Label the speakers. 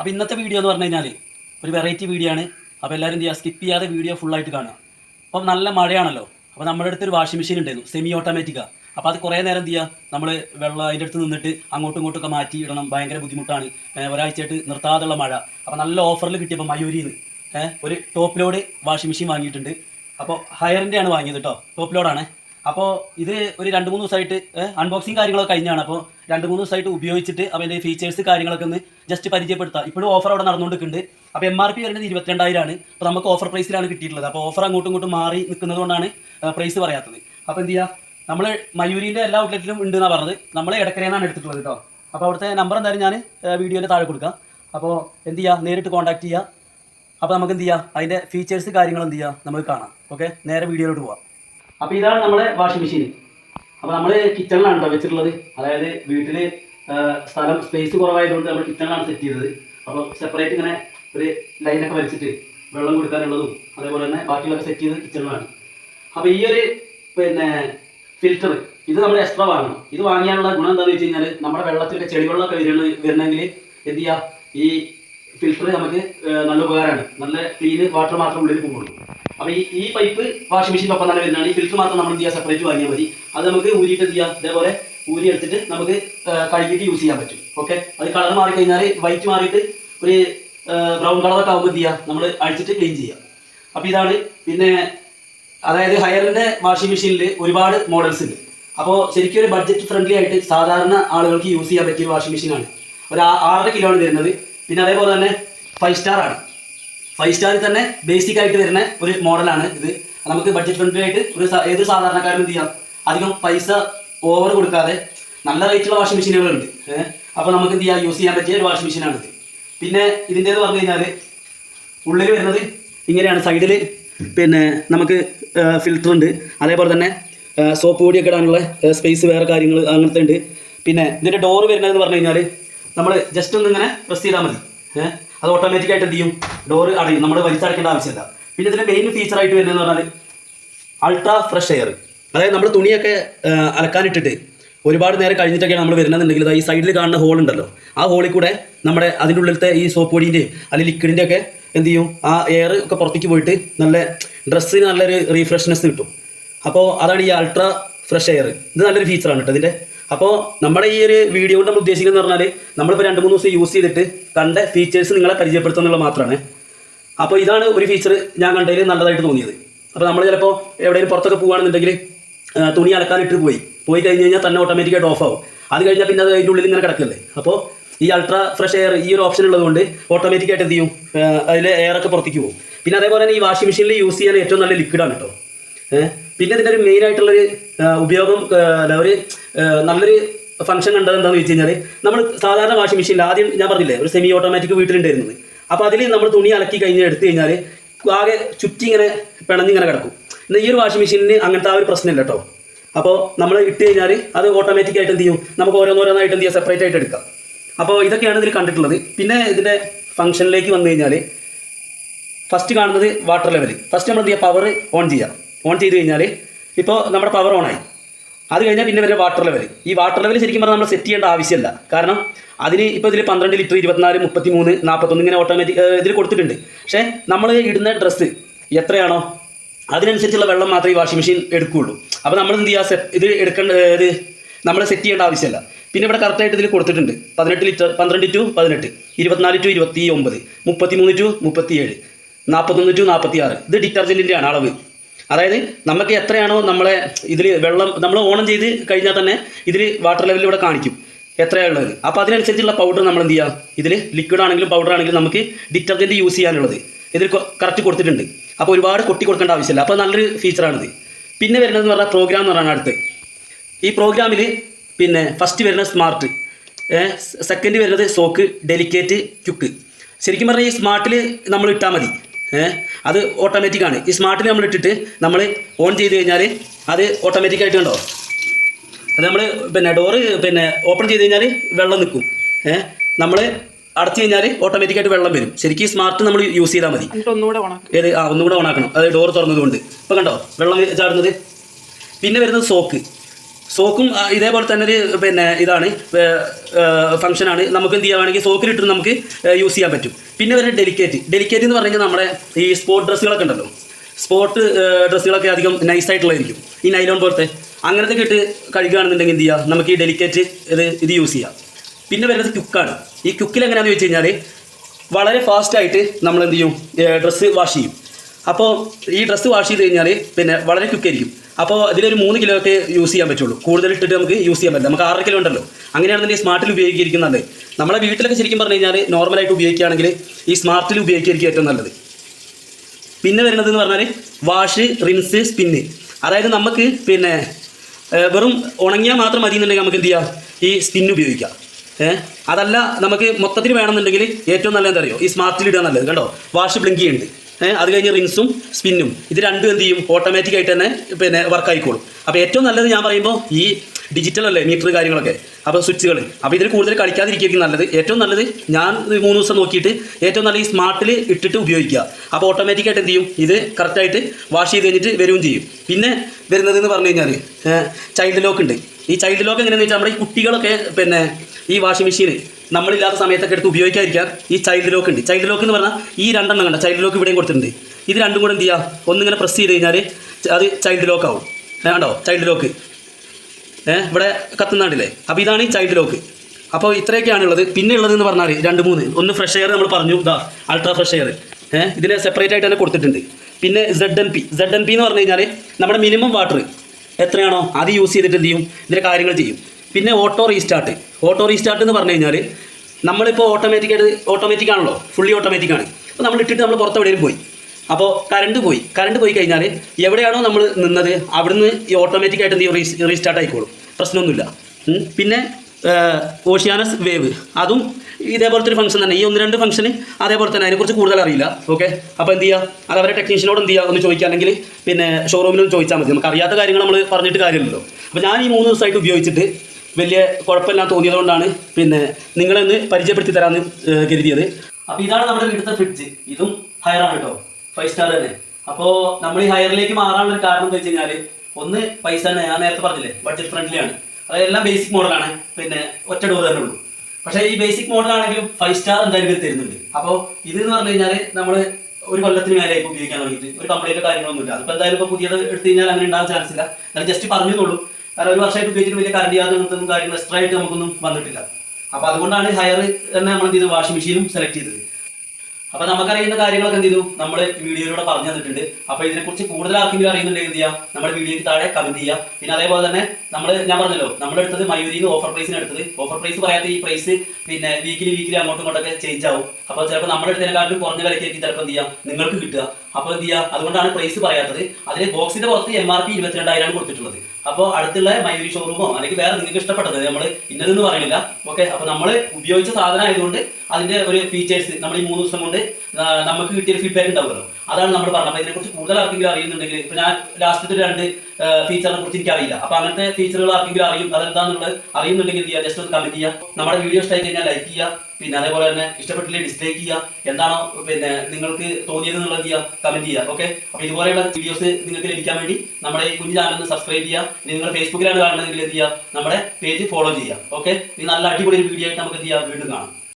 Speaker 1: അപ്പോൾ ഇന്നത്തെ വീഡിയോ എന്ന് പറഞ്ഞു കഴിഞ്ഞാൽ ഒരു വെറൈറ്റി വീഡിയോ ആണ്. അപ്പോൾ എല്ലാവരും എന്ത് ചെയ്യുക? സ്കിപ്പ് ചെയ്യാതെ വീഡിയോ ഫുള്ളായിട്ട് കാണുക. അപ്പം നല്ല മഴയാണല്ലോ. അപ്പോൾ നമ്മുടെ അടുത്ത് ഒരു വാഷിംഗ് മെഷീൻ ഉണ്ടായിരുന്നു. സെമി ഓട്ടോമാറ്റിക്കാണ് അപ്പോൾ അത് കുറേ നേരം എന്ത് ചെയ്യുക? നമ്മൾ വെള്ളം അതിന്റെ അടുത്ത് നിന്നിട്ട് അങ്ങോട്ടും ഇങ്ങോട്ടൊക്കെ മാറ്റി ഇടണം. ഭയങ്കര ബുദ്ധിമുട്ടാണ്. ഒരാഴ്ചയായിട്ട് നിർത്താതുള്ള മഴ. അപ്പോൾ നല്ല ഓഫറിൽ കിട്ടിയപ്പോൾ മയൂരിന്ന്. നിന്ന് ഒരു ടോപ്പ് ലോഡ് വാഷിംഗ് മെഷീൻ വാങ്ങിയിട്ടുണ്ട്. അപ്പോൾ ഹയറിന്റെ ആണ് വാങ്ങിയത് കേട്ടോ ടോപ്പ് ലോഡാണ് അപ്പോൾ ഇത് ഒരു രണ്ട് മൂന്ന് ദിവസമായിട്ട് അൺബോക്സിങ് കാര്യങ്ങളൊക്കെ കഴിഞ്ഞാണ്. അപ്പോൾ രണ്ട് മൂന്ന് ദിവസമായിട്ട് ഉപയോഗിച്ചിട്ട് അപ്പോൾ അതിന്റെ ഫീച്ചേഴ്സ് കാര്യങ്ങളൊക്കെ ഒന്ന് ജസ്റ്റ് പരിചയപ്പെടുത്താം. ഇപ്പോഴും ഓഫർ അവിടെ നടന്നുകൊണ്ടിരിക്കുന്നുണ്ട്. അപ്പോൾ എം ആർ പി വരുന്നത് ഇരുപത്തിരണ്ടായിരമാണ് അപ്പോൾ നമുക്ക് ഓഫർ പ്രൈസിലാണ് കിട്ടിയിട്ടുള്ളത്. അപ്പോൾ ഓഫർ അങ്ങോട്ടും ഇങ്ങോട്ടും മാറി നിൽക്കുന്നത് കൊണ്ടാണ് പ്രൈസ് പറയാത്തത്. അപ്പോൾ എന്ത് ചെയ്യുക നമ്മൾ മയൂരിന്റെ എല്ലാ ഔട്ട്ലെറ്റിലും ഉണ്ട് എന്നാണ് പറഞ്ഞത്. നമ്മൾ ഇടക്കരയാണ് എടുത്തിട്ടുള്ളത് കേട്ടോ അപ്പോൾ അവിടുത്തെ നമ്പർ എന്തായാലും ഞാൻ വീഡിയോന്റെ താഴെ കൊടുക്കാം. അപ്പോൾ എന്ത് ചെയ്യുക നേരിട്ട് കോൺടാക്ട് ചെയ്യുക അപ്പോൾ നമുക്ക് എന്ത് ചെയ്യുക അതിന്റെ ഫീച്ചേഴ്സ് കാര്യങ്ങൾ എന്ത് ചെയ്യുക നമുക്ക് കാണാം. ഓക്കെ നേരെ വീഡിയോയിലോട്ട് പോവാം. അപ്പോൾ ഇതാണ് നമ്മുടെ വാഷിംഗ് മെഷീൻ അപ്പോൾ നമ്മൾ കിച്ചണിലാണ് വെച്ചിട്ടുള്ളത്. അതായത് വീട്ടിൽ സ്ഥലം സ്പേസ് കുറവായതുകൊണ്ട് നമ്മൾ കിച്ചണിലാണ് സെറ്റ് ചെയ്തത്. അപ്പോൾ സെപ്പറേറ്റ് ഇങ്ങനെ ഒരു ലൈനൊക്കെ വലിച്ചിട്ട് വെള്ളം കൊടുക്കാനുള്ളതും അതേപോലെ തന്നെ ബാക്കിയുള്ളൊക്കെ സെറ്റ് ചെയ്ത് കിച്ചണിലാണ് അപ്പോൾ ഈ ഒരു പിന്നെ ഫിൽറ്റർ ഇത് നമ്മൾ എക്സ്ട്രാ വാങ്ങണം. ഇത് വാങ്ങിയാനുള്ള ഗുണം എന്താണെന്ന് വെച്ച് കഴിഞ്ഞാൽ നമ്മുടെ വെള്ളത്തിന്റെ ചെളിവെള്ളമൊക്കെ വരുന്ന വരണമെങ്കിൽ എന്ത് ചെയ്യുക ഈ ഫിൽറ്റർ നമുക്ക് നല്ല ഉപകാരമാണ് നല്ല ക്ലീൻ വാട്ടർ മാത്രം ഉള്ളിൽ പോകുള്ളൂ അപ്പോൾ ഈ ഈ പൈപ്പ് വാഷിംഗ് മെഷീന്റെ ഒപ്പം തന്നെ വരുന്നതാണ്. ഈ ഫിൽറ്റർ മാത്രം നമ്മൾ എന്ത് സെപ്പറേറ്റ് വാങ്ങിയാൽ മതി. അത് നമുക്ക് ഊരിയിട്ട് എന്ത് ചെയ്യാം? ഇതേപോലെ ഊരി എടുത്തിട്ട് നമുക്ക് കഴുകിയിട്ട് യൂസ് ചെയ്യാൻ പറ്റും. ഓക്കെ അത് കളർ മാറിക്കഴിഞ്ഞാൽ വൈറ്റ് മാറിയിട്ട് ഒരു ബ്രൗൺ കളറൊക്കെ ആകുമ്പോൾ എന്ത് ചെയ്യുക? നമ്മൾ അഴിച്ചിട്ട് ക്ലീൻ ചെയ്യാം അപ്പോൾ ഇതാണ് പിന്നെ അതായത് ഹയറിന്റെ വാഷിംഗ് മെഷീനിൽ ഒരുപാട് മോഡൽസ് ഉണ്ട്. അപ്പോൾ ശരിക്കും ഒരു ബഡ്ജറ്റ് ഫ്രണ്ട്ലി ആയിട്ട് സാധാരണ ആളുകൾക്ക് യൂസ് ചെയ്യാൻ പറ്റിയ വാഷിംഗ് മെഷീനാണ് ഒരു ആറര കിലോ ആണ് വരുന്നത്. പിന്നെ അതേപോലെ തന്നെ ഫൈവ് സ്റ്റാർ ആണ്. ഫൈവ് സ്റ്റാറിൽ തന്നെ ബേസിക് ആയിട്ട് വരുന്ന ഒരു മോഡലാണ് ഇത്. നമുക്ക് ബഡ്ജറ്റ് ഫ്രണ്ട്ലി ആയിട്ട് ഒരു ഏത് സാധാരണക്കാരനും ചെയ്യാം? അധികം പൈസ ഓവർ കൊടുക്കാതെ നല്ല റേറ്റുള്ള വാഷിംഗ് മെഷീനുകളുണ്ട് അപ്പോൾ നമുക്ക് എന്ത് ചെയ്യാം? യൂസ് ചെയ്യാൻ പറ്റിയ ഒരു വാഷിംഗ് മെഷീനാണിത് പിന്നെ ഇതിന്റെ പറഞ്ഞു കഴിഞ്ഞാൽ ഉള്ളിൽ വരുന്നത് ഇങ്ങനെയാണ്. സൈഡിൽ പിന്നെ നമുക്ക് ഫിൽറ്റർ ഉണ്ട്. അതേപോലെ തന്നെ സോപ്പ് പൊടിയൊക്കെ ഇടാനുള്ള സ്പേസ് വേറെ കാര്യങ്ങൾ അങ്ങനത്തെ ഉണ്ട്. പിന്നെ ഇതിന്റെ ഡോറ് വരുന്നതെന്ന് പറഞ്ഞു കഴിഞ്ഞാൽ നമ്മൾ ജസ്റ്റ് ഒന്ന് ഇങ്ങനെ പ്രസ് ചെയ്താൽ മതി. ഏഹ് അത് ഓട്ടോമാറ്റിക്കായിട്ട് എന്ത് ചെയ്യും? ഡോറ് അടയും. നമ്മൾ വലിച്ചടക്കേണ്ട ആവശ്യമില്ല. പിന്നെ ഇതിന്റെ മെയിൻ ഫീച്ചറായിട്ട് വരുന്നതെന്ന് പറഞ്ഞാൽ അൾട്രാ ഫ്രഷ് എയർ അതായത് നമ്മൾ തുണിയൊക്കെ അലക്കാനിട്ടിട്ട് ഒരുപാട് നേരം കഴിഞ്ഞിട്ടൊക്കെയാണ് നമ്മൾ വരുന്നതെന്നുണ്ടെങ്കിൽ ഈ സൈഡിൽ കാണുന്ന ഹോൾ ഉണ്ടല്ലോ. ആ ഹോളിൽ കൂടെ നമ്മുടെ അതിന്റെ ഉള്ളിലത്തെ ഈ സോപ്പ് പൊടിന്റെയും അല്ലെങ്കിൽ ലിക്വിഡിന്റെ ഒക്കെ എന്ത് ചെയ്യും? ആ എയർ ഒക്കെ പുറത്തേക്ക് പോയിട്ട് നല്ല ഡ്രസ്സിന് നല്ലൊരു റീഫ്രഷ്നെസ് കിട്ടും. അപ്പോൾ അതാണ് ഈ അൾട്രാ ഫ്രഷ് എയർ ഇത് നല്ലൊരു ഫീച്ചറാണ് കേട്ടോ ഇതിന്റെ. അപ്പോൾ നമ്മുടെ ഈ ഒരു വീഡിയോ കൊണ്ട് നമ്മൾ ഉദ്ദേശിക്കുന്നത് പറഞ്ഞാൽ നമ്മളിപ്പോൾ രണ്ട് മൂന്ന് ദിവസം യൂസ് ചെയ്തിട്ട് കണ്ട ഫീച്ചേഴ്സ് നിങ്ങളെ പരിചയപ്പെടുത്തുക എന്നുള്ളത് മാത്രമാണ്. അപ്പോൾ ഇതാണ് ഒരു ഫീച്ചർ ഞാൻ കണ്ടതിൽ നല്ലതായിട്ട് തോന്നിയത്. അപ്പോൾ നമ്മൾ ചിലപ്പോൾ എവിടെയെങ്കിലും പുറത്തൊക്കെ പോകുകയാണെന്നുണ്ടെങ്കിൽ തുണി അലക്കാനിട്ട് പോയി. പോയി കഴിഞ്ഞ് കഴിഞ്ഞാൽ തന്നെ ഓട്ടോമാറ്റിക്കായിട്ട് ഓഫ് ആവും. അത് കഴിഞ്ഞാൽ പിന്നെ അത് അതിന്റെ ഉള്ളിൽ ഇങ്ങനെ കിടക്കല്ലേ. അപ്പോൾ ഈ അൾട്രാ ഫ്രഷ് എയർ ഈ ഒരു ഓപ്ഷൻ ഉള്ളതുകൊണ്ട് ഓട്ടോമാറ്റിക്കായിട്ട് എന്ത് ചെയ്യും? അതിൽ എയറൊക്കെ പുറത്തേക്ക് പോകും. പിന്നെ അതേപോലെ തന്നെ ഈ വാഷിംഗ് മെഷീനിൽ യൂസ് ചെയ്യാൻ ഏറ്റവും നല്ല ലിക്വിഡാണ് കേട്ടോ ഏഹ് പിന്നെ ഇതിന്റെ ഒരു മെയിൻ ആയിട്ടുള്ളൊരു ഉപയോഗം ഒരു നല്ലൊരു ഫംഗ്ഷൻ കണ്ടത് എന്താണെന്ന് വെച്ച് കഴിഞ്ഞാൽ നമ്മൾ സാധാരണ വാഷിംഗ് മെഷീനിൽ ആദ്യം ഞാൻ പറഞ്ഞില്ലേ ഒരു സെമി ഓട്ടോമാറ്റിക് വീട്ടിലുണ്ടായിരുന്നത്. അപ്പോൾ അതിൽ നമ്മൾ തുണി അലക്കി കഴിഞ്ഞ് എടുത്തു കഴിഞ്ഞാൽ ആകെ ചുറ്റി ഇങ്ങനെ പിണഞ്ഞിങ്ങനെ കിടക്കും. എന്നാൽ ഈ ഒരു വാഷിംഗ് മെഷീനിന് അങ്ങനത്തെ ആ ഒരു പ്രശ്നമില്ല കേട്ടോ അപ്പോൾ നമ്മൾ ഇട്ട് കഴിഞ്ഞാൽ അത് ഓട്ടോമാറ്റിക് ആയിട്ട് എന്ത് ചെയ്യും? നമുക്ക് ഓരോന്നോരോന്നായിട്ട് എന്ത് ചെയ്യാം? സെപ്പറേറ്റ് ആയിട്ട് എടുക്കാം. അപ്പോൾ ഇതൊക്കെയാണ് ഇതിൽ കണ്ടിട്ടുള്ളത്. പിന്നെ ഇതിന്റെ ഫംഗ്ഷനിലേക്ക് വന്നു കഴിഞ്ഞാൽ ഫസ്റ്റ് കാണുന്നത് വാട്ടർ ലെവൽ ഫസ്റ്റ് നമ്മൾ എന്ത് ചെയ്യുക പവർ ഓൺ ചെയ്യാം. ഓൺ ചെയ്ത് കഴിഞ്ഞാൽ ഇപ്പോൾ നമ്മുടെ പവർ ഓണായി അത് കഴിഞ്ഞാൽ പിന്നെ വരുന്ന വാട്ടർ ലെവൽ ഈ വാട്ടർ ലെവൽ ശരിക്കും പറഞ്ഞാൽ നമ്മൾ സെറ്റ് ചെയ്യേണ്ട ആവശ്യമില്ല കാരണം അതിന് ഇപ്പോൾ ഇതിൽ പന്ത്രണ്ട് ലിറ്റർ ഇരുപത്തിനാല് മുപ്പത്തി മൂന്ന് നാൽപ്പത്തൊന്ന് ഇങ്ങനെ ഓട്ടോമാറ്റിക് ഇതിൽ കൊടുത്തിട്ടുണ്ട്. പക്ഷേ നമ്മൾ ഇടുന്ന ഡ്രസ്സ് എത്രയാണോ അതിനനുസരിച്ചുള്ള വെള്ളം മാത്രമേ ഈ വാഷിംഗ് മെഷീൻ എടുക്കുകയുള്ളൂ. അപ്പോൾ നമ്മൾ എന്ത് ചെയ്യുക ഇത് എടുക്കേണ്ട ഇത് നമ്മൾ സെറ്റ് ചെയ്യേണ്ട ആവശ്യമില്ല പിന്നെ ഇവിടെ കറക്റ്റായിട്ട് ഇതിൽ കൊടുത്തിട്ടുണ്ട്. പതിനെട്ട് ലിറ്റർ പന്ത്രണ്ട് ടു പതിനെട്ട് ഇരുപത്തിനാല് ടു ഇരുപത്തി ഒമ്പത് മുപ്പത്തി മൂന്ന് ടു മുപ്പത്തി ഏഴ് നാൽപ്പത്തൊന്ന് ടു നാൽപ്പത്തി ആറ് ഇത് ഡിറ്റർജന്റിന്റെ ആണ് അളവ്. അതായത് നമുക്ക് എത്രയാണോ നമ്മളെ ഇതിൽ വെള്ളം നമ്മൾ ഓണം ചെയ്ത് കഴിഞ്ഞാൽ തന്നെ ഇതിൽ വാട്ടർ ലെവലിൽ ഇവിടെ കാണിക്കും. എത്രയാണുള്ളത് അപ്പോൾ അതിനനുസരിച്ചുള്ള പൗഡർ നമ്മൾ എന്ത് ചെയ്യുക ഇതിൽ ലിക്വിഡ് ആണെങ്കിലും പൗഡർ ആണെങ്കിലും നമുക്ക് ഡിറ്റർജന്റ് യൂസ് ചെയ്യാനുള്ളത്. ഇതിൽ കറക്റ്റ് കൊടുത്തിട്ടുണ്ട്. അപ്പോൾ ഒരുപാട് കൊട്ടി കൊടുക്കേണ്ട ആവശ്യമില്ല. അപ്പോൾ നല്ലൊരു ഫീച്ചറാണിത് പിന്നെ വരുന്നതെന്ന് പറഞ്ഞാൽ പ്രോഗ്രാം എന്ന് പറഞ്ഞാൽ അടുത്ത്. ഈ പ്രോഗ്രാമിൽ പിന്നെ ഫസ്റ്റ് വരുന്നത് സ്മാർട്ട് സെക്കൻഡ് വരുന്നത് സോക്ക് ഡെലിക്കേറ്റ് ക്യുക്ക് ശരിക്കും പറഞ്ഞാൽ ഈ സ്മാർട്ടിൽ നമ്മൾ ഇട്ടാൽ മതി. അത് ഓട്ടോമാറ്റിക് ആണ്. ഈ സ്മാർട്ടിൽ നമ്മൾ ഇട്ടിട്ട് നമ്മൾ ഓൺ ചെയ്ത് കഴിഞ്ഞാൽ അത് ഓട്ടോമാറ്റിക് ആയിട്ട് കണ്ടോ? അത് നമ്മൾ പിന്നെ ഡോറ് പിന്നെ ഓപ്പൺ ചെയ്ത് കഴിഞ്ഞാൽ വെള്ളം നിൽക്കും. ഏഹ് നമ്മൾ അടച്ചു കഴിഞ്ഞാൽ ഓട്ടോമാറ്റിക്കായിട്ട് വെള്ളം വരും. ശരിക്കും ഈ സ്മാർട്ട് നമ്മൾ യൂസ് ചെയ്താൽ മതി. ഏത്? ആ ഒന്നുകൂടെ ഓൺ ആക്കണം. അത് ഡോർ തുറന്നതുകൊണ്ട്. ഇപ്പം കണ്ടോ? വെള്ളം ചാടുന്നത്. പിന്നെ വരുന്നത് സോക്ക് സോക്കും ഇതേപോലെ തന്നെ ഒരു പിന്നെ ഇതാണ്. ഫംഗ്ഷനാണ് നമുക്ക് എന്ത് ചെയ്യുകയാണെങ്കിൽ സോക്കിലിട്ട് നമുക്ക് യൂസ് ചെയ്യാൻ പറ്റും. പിന്നെ വരുന്നത് ഡെലിക്കേറ്റ്. ഡെലിക്കേറ്റ് എന്ന് പറഞ്ഞാൽ നമ്മുടെ ഈ സ്പോർട്ട് ഡ്രസ്സുകളൊക്കെ ഉണ്ടല്ലോ. സ്പോർട്ട് ഡ്രസ്സുകളൊക്കെ അധികം നൈസായിട്ടുള്ളതായിരിക്കും. ഈ നൈലോൺ പോലത്തെ. അങ്ങനത്തെ ഇട്ട് കഴുകുകയാണെന്നുണ്ടെങ്കിൽ എന്ത് ചെയ്യുക? നമുക്ക് ഈ ഡെലിക്കേറ്റ് ഇത് ഇത് യൂസ് ചെയ്യാം. പിന്നെ വരുന്നത് ക്യുക്കാണ്. ഈ ക്യുക്കിൽ എങ്ങനെയാണെന്ന് വെച്ച് കഴിഞ്ഞാൽ വളരെ ഫാസ്റ്റായിട്ട് നമ്മൾ എന്ത് ചെയ്യും? ഡ്രസ്സ് വാഷ് ചെയ്യും. അപ്പോൾ ഈ ഡ്രസ്സ് വാഷ് ചെയ്ത് കഴിഞ്ഞാൽ പിന്നെ വളരെ ക്യുക്കായിരിക്കും. അപ്പോൾ ഇതിലൊരു മൂന്ന് കിലോ ഒക്കെ യൂസ് ചെയ്യാൻ പറ്റുള്ളൂ. കൂടുതൽ ഇട്ടിട്ട് നമുക്ക് യൂസ് ചെയ്യാൻ പറ്റില്ല. നമുക്ക് ആറര കിലോ ഉണ്ടല്ലോ. അങ്ങനെയാണെന്നുണ്ടെങ്കിൽ സ്മാർട്ടിൽ ഉപയോഗിക്കുന്നത് നമ്മളെ വീട്ടിലൊക്കെ ശരിക്കും പറഞ്ഞു കഴിഞ്ഞാൽ നോർമലായിട്ട് ഉപയോഗിക്കുകയാണെങ്കിൽ ഈ സ്മാർട്ടിൽ ഉപയോഗിക്കുകയായിരിക്കും ഏറ്റവും നല്ലത്. പിന്നെ വരുന്നത് എന്ന് പറഞ്ഞാൽ വാഷ് റിൻസ് സ്പിന്ന് അതായത് നമുക്ക് പിന്നെ വെറും ഉണങ്ങിയാൽ മാത്രം മതി എന്നുണ്ടെങ്കിൽ നമുക്ക് എന്ത് ചെയ്യാം? ഈ സ്പിന്ന് ഉപയോഗിക്കാം. ഏഹ് അതല്ല നമുക്ക് മൊത്തത്തിൽ വേണമെന്നുണ്ടെങ്കിൽ ഏറ്റവും നല്ല എന്താ ഈ സ്മാർട്ടിൽ ഇടുക നല്ലത്. കണ്ടോ? വാഷ് ബ്ലിങ്ക് ചെയ്യുന്നുണ്ട്. അത് കഴിഞ്ഞ് റിൻസും സ്പിന്നും ഇത് രണ്ടും എന്ത് ചെയ്യും? ഓട്ടോമാറ്റിക് ആയിട്ട് തന്നെ പിന്നെ വർക്ക് ആയിക്കോളും. അപ്പോൾ ഏറ്റവും നല്ലത് ഞാൻ പറയുമ്പോൾ ഈ ഡിജിറ്റൽ അല്ലേ മീറ്റർ കാര്യങ്ങളൊക്കെ അപ്പോൾ സ്വിച്ചുകൾ അപ്പോൾ ഇതിൽ കൂടുതൽ കളിക്കാതിരിക്കുകയായിരിക്കും നല്ലത്. ഏറ്റവും നല്ലത് ഞാൻ മൂന്ന് ദിവസം നോക്കിയിട്ട് ഏറ്റവും നല്ല ഈ സ്മാർട്ടിൽ ഇട്ടിട്ട് ഉപയോഗിക്കുക. അപ്പോൾ ഓട്ടോമാറ്റിക്കായിട്ട് എന്ത് ചെയ്യും? ഇത് കറക്റ്റായിട്ട് വാഷ് ചെയ്ത് കഴിഞ്ഞിട്ട് വരികയും ചെയ്യും. പിന്നെ വരുന്നത് എന്ന് പറഞ്ഞു കഴിഞ്ഞാൽ ചൈൽഡ് ലോക്ക് ഉണ്ട്. ഈ ചൈൽഡ് ലോക്ക് എങ്ങനെയാണെന്ന് വെച്ചാൽ നമ്മുടെ ഈ കുട്ടികളൊക്കെ പിന്നെ ഈ വാഷിംഗ് മെഷീൻ നമ്മളില്ലാത്ത സമയത്തൊക്കെ എടുത്ത് ഉപയോഗിക്കാതിരിക്കാൻ ഈ ചൈൽഡ് ലോക്ക് ഉണ്ട്. ചൈൽഡ് ലോക്ക് എന്ന് പറഞ്ഞാൽ ഈ രണ്ടെണ്ണം കണ്ട ചൈൽഡ് ലോക്ക് ഇവിടെയും കൊടുത്തിട്ടുണ്ട്. ഇത് രണ്ടും കൂടെ എന്ത് ചെയ്യുക ഒന്നിങ്ങനെ പ്രസ് ചെയ്ത് കഴിഞ്ഞാൽ അത് ചൈൽഡ് ലോക്ക് ആവും. കണ്ടോ? ചൈൽഡ് ലോക്ക് ഏഹ് ഇവിടെ കത്തുന്നാണ്ടില്ലേ അപ്പോൾ ഇതാണ് ഈ ചൈൽഡ് ലോക്ക് അപ്പോൾ ഇത്രയൊക്കെയാണ് ഉള്ളത്. പിന്നെ ഉള്ളതെന്ന് പറഞ്ഞാൽ രണ്ട് മൂന്ന്. ഒന്ന് ഫ്രഷ് എയർ നമ്മൾ പറഞ്ഞു. ഇതാ അൾട്രാ ഫ്രഷ് എയർ ഏഹ് ഇതിന് സെപ്പറേറ്റ് ആയിട്ട് തന്നെ കൊടുത്തിട്ടുണ്ട്. പിന്നെ Z N P Z N P എന്ന് പറഞ്ഞു കഴിഞ്ഞാൽ നമ്മുടെ മിനിമം വാട്ടർ എത്രയാണോ? അത് യൂസ് ചെയ്തിട്ട് എന്ത് ചെയ്യും? ഇതിന്റെ കാര്യങ്ങൾ ചെയ്യും. പിന്നെ ഓട്ടോ റീസ്റ്റാർട്ട് ഓട്ടോ റീസ്റ്റാർട്ട് എന്ന് പറഞ്ഞു കഴിഞ്ഞാൽ നമ്മളിപ്പോൾ ഓട്ടോമാറ്റിക്കായിട്ട് ഓട്ടോമാറ്റിക് ആണല്ലോ ഫുള്ളി ഓട്ടോമാറ്റിക് ആണ്. അപ്പോൾ നമ്മൾ ഇട്ടിട്ട് നമ്മൾ പുറത്ത് എവിടെയും പോയി. അപ്പോൾ കറണ്ട് പോയി. കറണ്ട് പോയി കഴിഞ്ഞാൽ എവിടെയാണോ നമ്മൾ നിന്നത് അവിടുന്ന് ഈ ഓട്ടോമാറ്റിക് ആയിട്ട് എന്ത് റീ റീസ്റ്റാർട്ട് ആയിക്കോളും. പ്രശ്നമൊന്നുമില്ല. പിന്നെ ഓഷ്യാനസ് വേവ് അതും ഇതേപോലത്തെ ഒരു ഫംഗ്ഷൻ തന്നെ. ഈ ഒന്ന് രണ്ട് ഫംഗ്ഷന് അതേപോലെ തന്നെ. അതിനെക്കുറിച്ച് കൂടുതൽ അറിയില്ല. ഓക്കെ അപ്പോൾ എന്ത് ചെയ്യുക അത് അവരെ ടെക്നീഷ്യനോട് എന്ത് ചെയ്യുക ഒന്ന് ചോദിക്കുക. അല്ലെങ്കിൽ പിന്നെ ഷോറൂമിലൊന്ന് ചോദിച്ചാൽ മതി. നമുക്ക് അറിയാത്ത കാര്യങ്ങൾ നമ്മൾ പറഞ്ഞിട്ട് കാര്യമില്ലല്ലോ. അപ്പോൾ ഞാൻ ഈ മൂന്ന് ദിവസമായിട്ട് ഉപയോഗിച്ചിട്ട് വലിയ കുഴപ്പമില്ലാന്ന് തോന്നിയതുകൊണ്ടാണ് പിന്നെ നിങ്ങളെന്ന് പരിചയപ്പെടുത്തി തരാമെന്ന് ഏഹ്, കരുതിയത്. അപ്പോൾ ഇതാണ് നമ്മുടെ വീട്ടിലത്തെ ഫ്രിഡ്ജ് ഇതും ഹയറാണ് കേട്ടോ ഫൈവ് സ്റ്റാർ തന്നെ. അപ്പോൾ നമ്മൾ ഈ ഹയറിലേക്ക് മാറാനുള്ള കാരണം എന്താ വെച്ച് കഴിഞ്ഞാൽ ഒന്ന് പൈസ തന്നെ. ഞാൻ നേരത്തെ പറഞ്ഞില്ലേ ബഡ്ജറ്റ് ഫ്രണ്ട്ലി ആണ്. അതെല്ലാം ബേസിക് മോഡലാണ് പിന്നെ ഒറ്റ ഡോർ തന്നെ ഉള്ളൂ. പക്ഷേ ഈ ബേസിക് മോഡലാണെങ്കിലും ഫൈവ് സ്റ്റാർ എന്തായാലും ഇത് തരുന്നുണ്ട്. അപ്പോൾ ഇത് എന്ന് പറഞ്ഞു കഴിഞ്ഞാൽ നമ്മൾ ഒരു കൊല്ലത്തിന് മേലെ ഉപയോഗിക്കാൻ തുടങ്ങിയിട്ട് ഒരു കംപ്ലൈന്റ് കാര്യങ്ങളൊന്നുമില്ല അതിപ്പോൾ എന്തായാലും ഇപ്പോൾ പുതിയത് എടുത്തു കഴിഞ്ഞാൽ അങ്ങനെ ഉണ്ടാകാൻ ചാൻസ് ഇല്ല. അത് ജസ്റ്റ് പറഞ്ഞുള്ളൂ കാരണം ഒരു വർഷമായിട്ട് ഉപയോഗിച്ചിട്ട് വലിയ കറണ്ട് യാതൊരു ഒന്നും കാര്യങ്ങൾ എക്സ്ട്രാ ആയിട്ട് നമുക്കൊന്നും വന്നിട്ടില്ല. അപ്പോൾ അതുകൊണ്ടാണ് ഹയർ തന്നെ നമ്മൾ എന്ത് ചെയ്തു? വാഷിംഗ് മെഷീനും സെലക്ട് ചെയ്തത്. അപ്പൊ നമുക്കറിയുന്ന കാര്യങ്ങളൊക്കെ എന്ത് ചെയ്തു? നമ്മൾ വീഡിയോയിലൂടെ പറഞ്ഞു തന്നിട്ടുണ്ട്. അപ്പോൾ ഇതിനെക്കുറിച്ച് കൂടുതൽ ആർക്കെങ്കിലും അറിയുന്നുണ്ടെങ്കിൽ എന്ത് ചെയ്യാം? നമ്മുടെ വീഡിയോയ്ക്ക് താഴെ കമന്റ് ചെയ്യാം പിന്നെ അതേപോലെ തന്നെ നമ്മൾ ഞാൻ പറഞ്ഞല്ലോ നമ്മളെടുത്തത് മയൂരിയിൽ ഓഫർ പ്രൈസിന് എടുത്തത്. ഓഫർ പ്രൈസ് പറയാത്ത ഈ പ്രൈസ് പിന്നെ വീക്കിലി വീക്കിലി അങ്ങോട്ടും ഇങ്ങോട്ടൊക്കെ ചേഞ്ച് ആവും. അപ്പോൾ ചിലപ്പോൾ നമ്മുടെ അടുത്തതിനെക്കാട്ടിലും കുറഞ്ഞ വിലയ്ക്ക് ചിലപ്പോൾ എന്ത് ചെയ്യാം? നിങ്ങൾക്ക് കിട്ടുക. അപ്പോൾ എന്ത് ചെയ്യുക അതുകൊണ്ടാണ് പ്രൈസ് പറയാത്തത്. അതിന് ബോക്സിന്റെ പുറത്ത് എം ആർ പി ഇരുപത്തിരണ്ടായിരമാണ് കൊടുത്തിട്ടുള്ളത്. അപ്പോൾ അടുത്തുള്ള മയൂരി ഷോറൂമോ അല്ലെങ്കിൽ വേറെ നിങ്ങൾക്ക് ഇഷ്ടപ്പെട്ടത് നമ്മൾ ഇന്നതെന്ന് പറയുന്നില്ല. ഓക്കെ അപ്പോൾ നമ്മൾ ഉപയോഗിച്ച സാധനം ആയതുകൊണ്ട് അതിന്റെ ഒരു ഫീച്ചേഴ്സ് നമ്മൾ ഈ മൂന്ന് ദിവസം കൊണ്ട് നമുക്ക് കിട്ടിയ ഫീഡ്ബാക്ക് ഉണ്ടാവുമല്ലോ. അതാണ് നമ്മൾ പറഞ്ഞത്. അപ്പോൾ ഇതിനെക്കുറിച്ച് കൂടുതൽ ആർക്കെങ്കിലും അറിയുന്നുണ്ടെങ്കിൽ ഇപ്പോൾ ഞാൻ ലാസ്റ്റത്തെ രണ്ട് ഫീച്ചറിനെ കുറിച്ച് എനിക്ക് അറിയില്ല. അപ്പോൾ അങ്ങനത്തെ ഫീച്ചറുകൾ ആർക്കെങ്കിലും അറിയും? അതെന്താണെന്നുള്ളത് അറിയുന്നുണ്ടെങ്കിൽ എന്ത് ചെയ്യുക ജസ്റ്റ് ഒന്ന് കമന്റ് ചെയ്യുക. നമ്മുടെ വീഡിയോ ഇഷ്ടമായി കഴിഞ്ഞാൽ ലൈക്ക് ചെയ്യുക. പിന്നെ അതേപോലെ തന്നെ ഇഷ്ടപ്പെട്ടില്ലെങ്കിൽ ഡിസ്ലൈക്ക് ചെയ്യുക. എന്താണോ പിന്നെ നിങ്ങൾക്ക് തോന്നിയത് എന്നുള്ളത് ചെയ്യുക. കമന്റ് ചെയ്യുക. ഓക്കെ അപ്പോൾ ഇതുപോലെയുള്ള വീഡിയോസ് നിങ്ങൾക്ക് ലഭിക്കാൻ വേണ്ടി നമ്മുടെ ഈ കുഞ്ഞു ചാനൽ സബ്സ്ക്രൈബ് ചെയ്യുക. ഇനി നിങ്ങൾ ഫേസ്ബുക്കിലാണ് കാണുന്നതെങ്കിൽ എന്ത് ചെയ്യുക? നമ്മുടെ പേജ് ഫോളോ ചെയ്യുക. ഓക്കെ ഈ നല്ല അടിപൊളി വീഡിയോ ആയിട്ട് നമുക്ക് എന്ത് ചെയ്യാം? വീണ്ടും കാണാം.